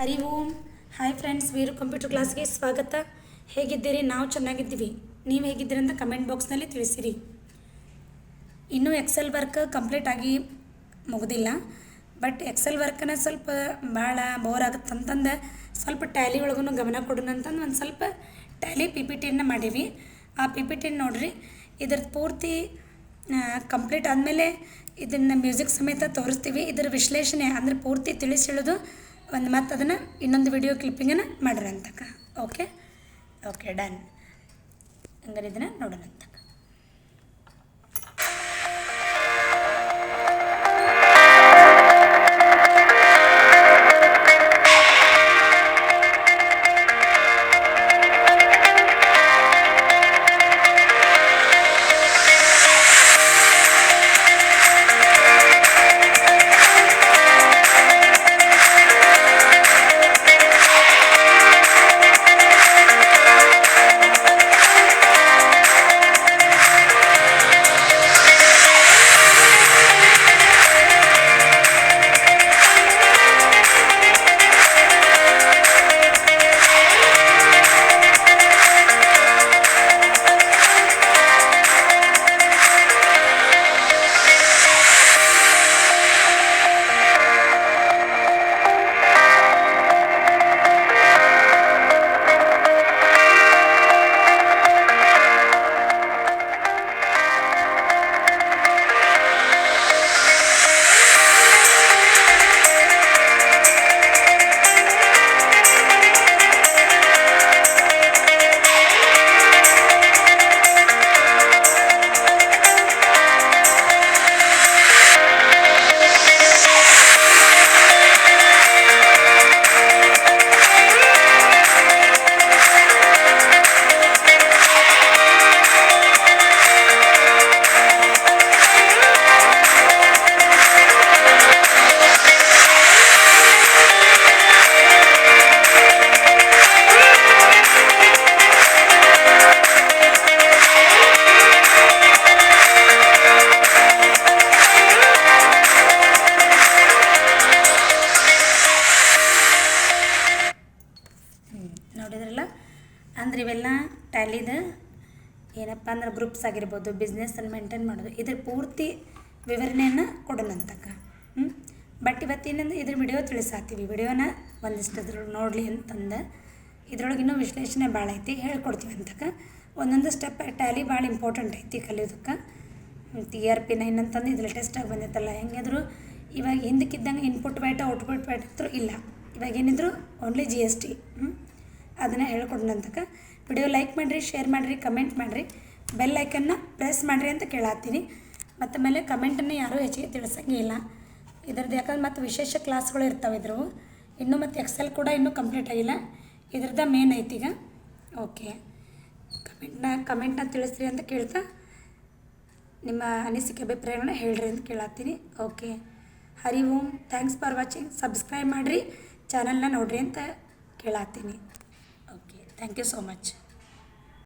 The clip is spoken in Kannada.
Hari Om. Hi friends Veeru computer ಕ್ಲಾಸ್ಗೆ ಸ್ವಾಗತ. ಹೇಗಿದ್ದೀರಿ? ನಾವು ಚೆನ್ನಾಗಿದ್ದೀವಿ. ನೀವು ಹೇಗಿದ್ದೀರಿ ಅಂತ ಕಮೆಂಟ್ ಬಾಕ್ಸ್ನಲ್ಲಿ ತಿಳಿಸಿರಿ. ಇನ್ನೂ ಎಕ್ಸೆಲ್ ವರ್ಕ್ ಕಂಪ್ಲೀಟ್ ಆಗಿ ಮುಗಿದಿಲ್ಲ. ಬಟ್ ಎಕ್ಸೆಲ್ ವರ್ಕನ್ನ ಸ್ವಲ್ಪ ಭಾಳ ಬೋರ್ ಆಗುತ್ತೆ ಅಂತಂದು ಸ್ವಲ್ಪ ಟ್ಯಾಲಿ ಒಳಗೂ ಗಮನ ಕೊಡೋಣ ಅಂತಂದು ಒಂದು ಸ್ವಲ್ಪ ಟ್ಯಾಲಿ ಪಿ ಪಿ ಟಿಯನ್ನು ಮಾಡೀವಿ. ಆ ಪಿ ಪಿ ಟಿನ ನೋಡಿರಿ. ಇದ್ರದ್ದು ಪೂರ್ತಿ ಕಂಪ್ಲೀಟ್ ಆದಮೇಲೆ ಇದನ್ನು ಮ್ಯೂಸಿಕ್ ಸಮೇತ ತೋರಿಸ್ತೀವಿ. ಇದರ ವಿಶ್ಲೇಷಣೆ ಅಂದರೆ ಪೂರ್ತಿ ತಿಳಿಸಿ ಹೇಳೋದು ಒಂದು ಮತ್ತು ಅದನ್ನು ಇನ್ನೊಂದು ವಿಡಿಯೋ ಕ್ಲಿಪ್ಪಿಂಗನ್ನು ಮಾಡ್ರಿ ಅಂತಕ್ಕ. ಓಕೆ ಓಕೆ ಡನ್ ಹಂಗಾರೆ ಇದನ್ನು ನೋಡೋಣ ಅಂದ್ರೆ ಇವೆಲ್ಲ ಟ್ಯಾಲಿದ ಏನಪ್ಪ ಅಂದ್ರೆ ಗ್ರೂಪ್ಸ್ ಆಗಿರ್ಬೋದು ಬಿಸ್ನೆಸ್ಸನ್ನು ಮೇಂಟೈನ್ ಮಾಡೋದು, ಇದ್ರ ಪೂರ್ತಿ ವಿವರಣೆಯನ್ನು ಕೊಡೋಣ ಅಂತಕ್ಕ. ಹ್ಞೂ ಬಟ್ ಇವತ್ತೇನಂದ್ರೆ ಇದ್ರ ವಿಡಿಯೋ ತಿಳಿಸಾತೀವಿ ವಿಡಿಯೋನ ಒಂದಿಷ್ಟು ಅದ್ರೊಳಗೆ ನೋಡಲಿ ಅಂತಂದು ಇದ್ರೊಳಗೆ ಇನ್ನೂ ವಿಶ್ಲೇಷಣೆ ಭಾಳ ಐತಿ, ಹೇಳ್ಕೊಡ್ತೀವಿ ಅಂತಕ್ಕ. ಒಂದೊಂದು ಸ್ಟೆಪ್ ಟ್ಯಾಲಿ ಭಾಳ ಇಂಪಾರ್ಟೆಂಟ್ ಐತಿ ಕಲಿಯೋದಕ್ಕೆ. ಟಿ ಆರ್ ಪಿ ನೈನ್ ಅಂತಂದು ಇದು ಲೇಟೆಸ್ಟಾಗಿ ಬಂದಿತ್ತಲ್ಲ, ಹೆಂಗಿದ್ರು? ಇವಾಗ ಹಿಂದಕ್ಕಿದ್ದಂಗೆ ಇನ್ಪುಟ್ ಬ್ಯಾಟ ಔಟ್ಪುಟ್ ಅಂತೂ ಇಲ್ಲ. ಇವಾಗ ಏನಿದ್ರು ಓನ್ಲಿ ಜಿ ಎಸ್ ಟಿ ಹ್ಞೂ ಅದನ್ನು ಹೇಳ್ಕೊಡ್ನಂತಕ ವಿಡಿಯೋ ಲೈಕ್ ಮಾಡಿರಿ ಶೇರ್ ಮಾಡಿರಿ ಕಮೆಂಟ್ ಮಾಡಿರಿ. ಬೆಲ್ ಐಕನ್ನ ಪ್ರೆಸ್ ಮಾಡಿರಿ ಅಂತ ಕೇಳತ್ತೀನಿ. ಮತ್ತು ಮೇಲೆ ಕಮೆಂಟನ್ನು ಯಾರೂ ಹೆಚ್ಚಿಗೆ ತಿಳಿಸಂಗೆ ಇಲ್ಲ. ಇದ್ರದ್ದು ಯಾಕಂದ್ರೆ ಮತ್ತು ವಿಶೇಷ ಕ್ಲಾಸ್ಗಳು ಇರ್ತಾವೆ ಇದ್ರು. ಇನ್ನೂ ಮತ್ತು ಎಕ್ಸೆಲ್ ಕೂಡ ಇನ್ನೂ ಕಂಪ್ಲೀಟ್ ಆಗಿಲ್ಲ. ಇದ್ರದ್ದು ಮೇನ್ ಈಗ. ಓಕೆ ಕಮೆಂಟ್ನ ಕಮೆಂಟ್ನ ತಿಳಿಸ್ರಿ ಅಂತ ಕೇಳ್ತಾ ನಿಮ್ಮ ಅನಿಸಿಕೆ ಅಭಿಪ್ರಾಯಗಳನ್ನ ಹೇಳ್ರಿ ಅಂತ ಕೇಳತ್ತೀನಿ. Okay Hari Om. Thanks for watching subscribe ಮಾಡಿರಿ. ಚಾನಲ್ನ ನೋಡಿರಿ ಅಂತ ಕೇಳತ್ತೀನಿ. Thank you so much